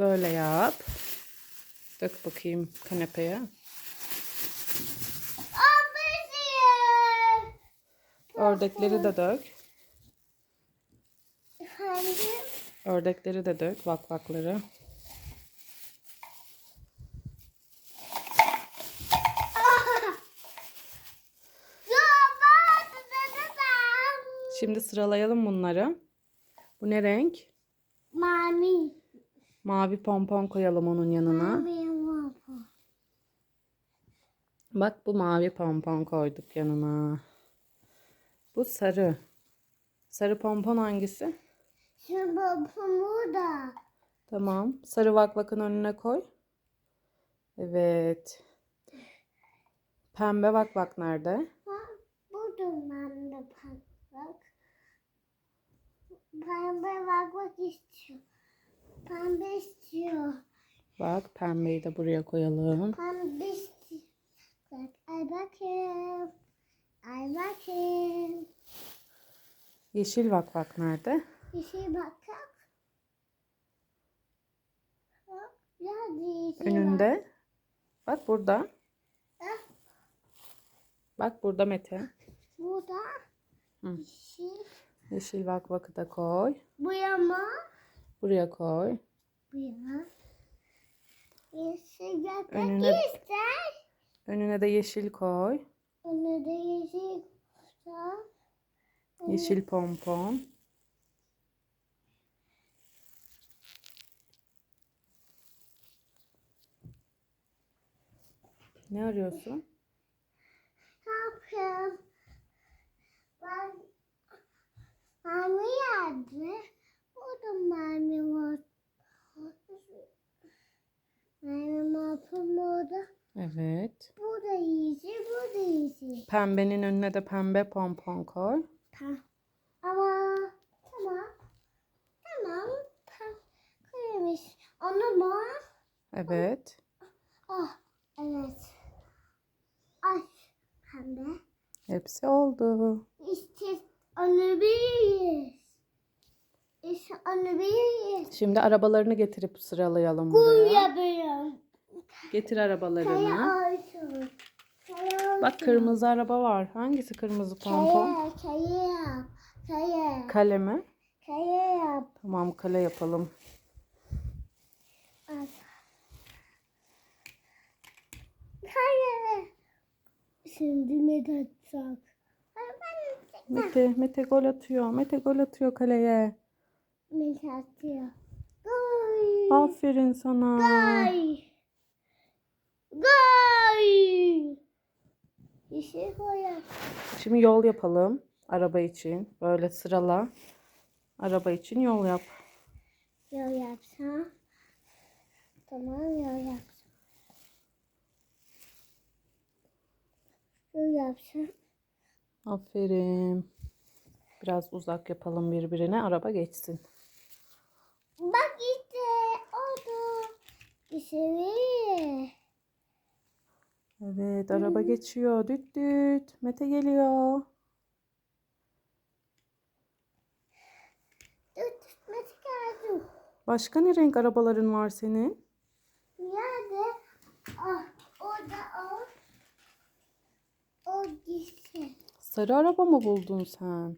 Böyle yap. Dök bakayım kanepeye. Ördekleri de dök. Efendim? Ördekleri de dök. Vak vakları. Ya bak, da, da, da. Şimdi sıralayalım bunları. Bu ne renk? Mami. Mavi pompon koyalım onun yanına. Bak bu mavi pompon koyduk yanına. Bu sarı. Sarı pompon hangisi? Şu babamı da. Tamam. Sarı vakvakın önüne koy. Evet. Pembe vakvak nerede? Ben de bak. Pembe bak bak istiyor. Pembe istiyor. Bak pembeyi de buraya koyalım. Pembe istiyor. Bak, ay bakayım. Ay bakayım. Yeşil vakvak nerede? Bak, Ya bir şey Önünde. Bak burada. bak. Bak burada Mete. Burada. Hı. Şey. Yeşil vakvakı da koy. Bu yana. Buraya koy. Bu yana. Yeşil yaprak Önüne- ister. Önüne de yeşil koy. Onu da yeşil ister. Yeşil pompon. Ne arıyorsun? Ne yapayım? Ben Mami geldi. Mapım orada. Evet. Yeşil, burada yeşil. Pembenin önüne de pembe pompon koy. Tamam. Ama tamam. Tamam. Tamam. Koymuş. Onu mu? Evet. Ah, evet. Ay, pembe. Hepsi oldu. İşte onu bir Şimdi arabalarını getirip sıralayalım buraya. Getir arabalarını. Bak kırmızı araba var. Hangisi kırmızı pompon? Kale mi? Kaya yap. Tamam kale yapalım. Kaya. Şimdi ne tatsak? Ben Mete, Mete gol atıyor. Mete gol atıyor kaleye. Ne tatıyor? Gol. Aferin sana. Gol. Gol. Bir şey koyalım. Şimdi yol yapalım. Araba için. Böyle sırala. Araba için yol yap. Yol yapsam. Tamam yol yapsam. Yol yapsam. Aferin. Biraz uzak yapalım birbirine. Araba geçsin. Bak işte oldu. İşte Evet araba geçiyor. Düt düt. Mete geliyor. Dur tutması lazım. Başka ne renk arabaların var senin? Nerede? Ah, orada o. O gitsin. Sarı araba mı buldun sen?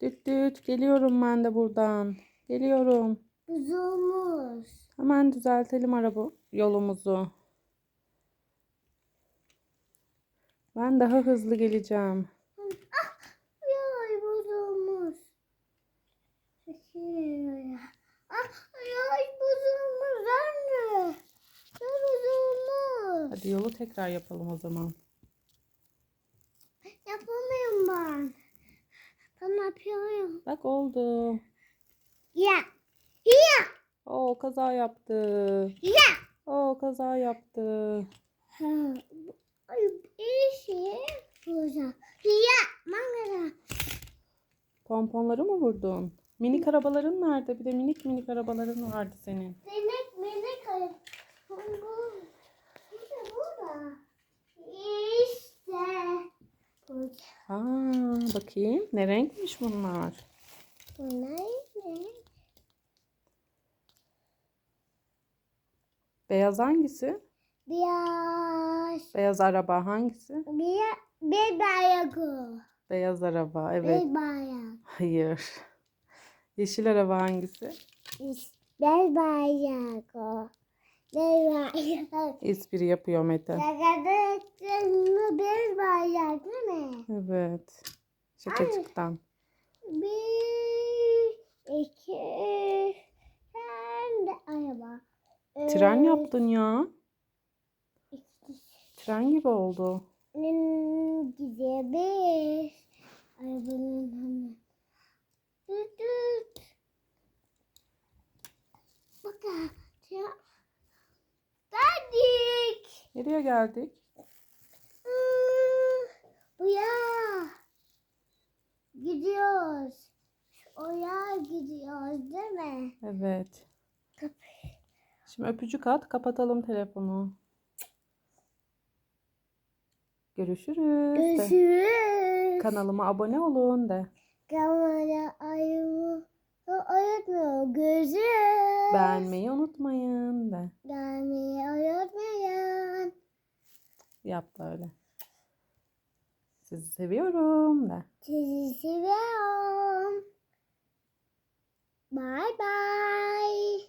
Düt düt. Geliyorum ben de buradan. Geliyorum. Buzumuz. Hemen düzeltelim araba yolumuzu. Ben daha hızlı geleceğim. Yay buzumuz. Ah, yay buzumuz anne. Yay buzumuz. Hadi yolu tekrar yapalım o zaman. Yapamıyorum ben. Ben yapıyorum. Bak oldu. Ya. Ya. Oo kaza yaptı. Ya. Oo kaza yaptı. Ha, Ay, iyi şey burada. Ya. Mangala. Pomponları mı vurdun? Minik arabaların nerede? Bir de minik minik arabaların vardı senin. Minik minik. Bu. İşte burada. İşte. Burada. Aa, bakayım ne renkmiş bunlar? Bunlar ne? Beyaz hangisi? Biraz. Beyaz araba hangisi? Bir, bir bayağı. Beyaz araba. Evet. Bir bayağı. Hayır. Yeşil araba hangisi? Bir bayağı. Bir bayağı. Espri yapıyor Mete. Bayağı değil mi? Evet. Şakacıktan. Bir, iki, de araba. Tren yaptın ya. Tren gibi oldu. Gidebilir. Arabanın hemen. Düt düt. Bakın. Ya. Geldik. Nereye geldik? Hmm, Buraya. Gidiyoruz. Oraya gidiyoruz değil mi? Evet. Şimdi öpücük at. Kapatalım telefonu. Görüşürüz. Görüşürüz. Kanalıma abone olun de. Kamera ayımı ayırtmıyor. Görüşürüz. Beğenmeyi unutmayın de. Gelmeyi unutmayın. Yap da öyle. Sizi seviyorum de. Sizi seviyorum. Bye bye.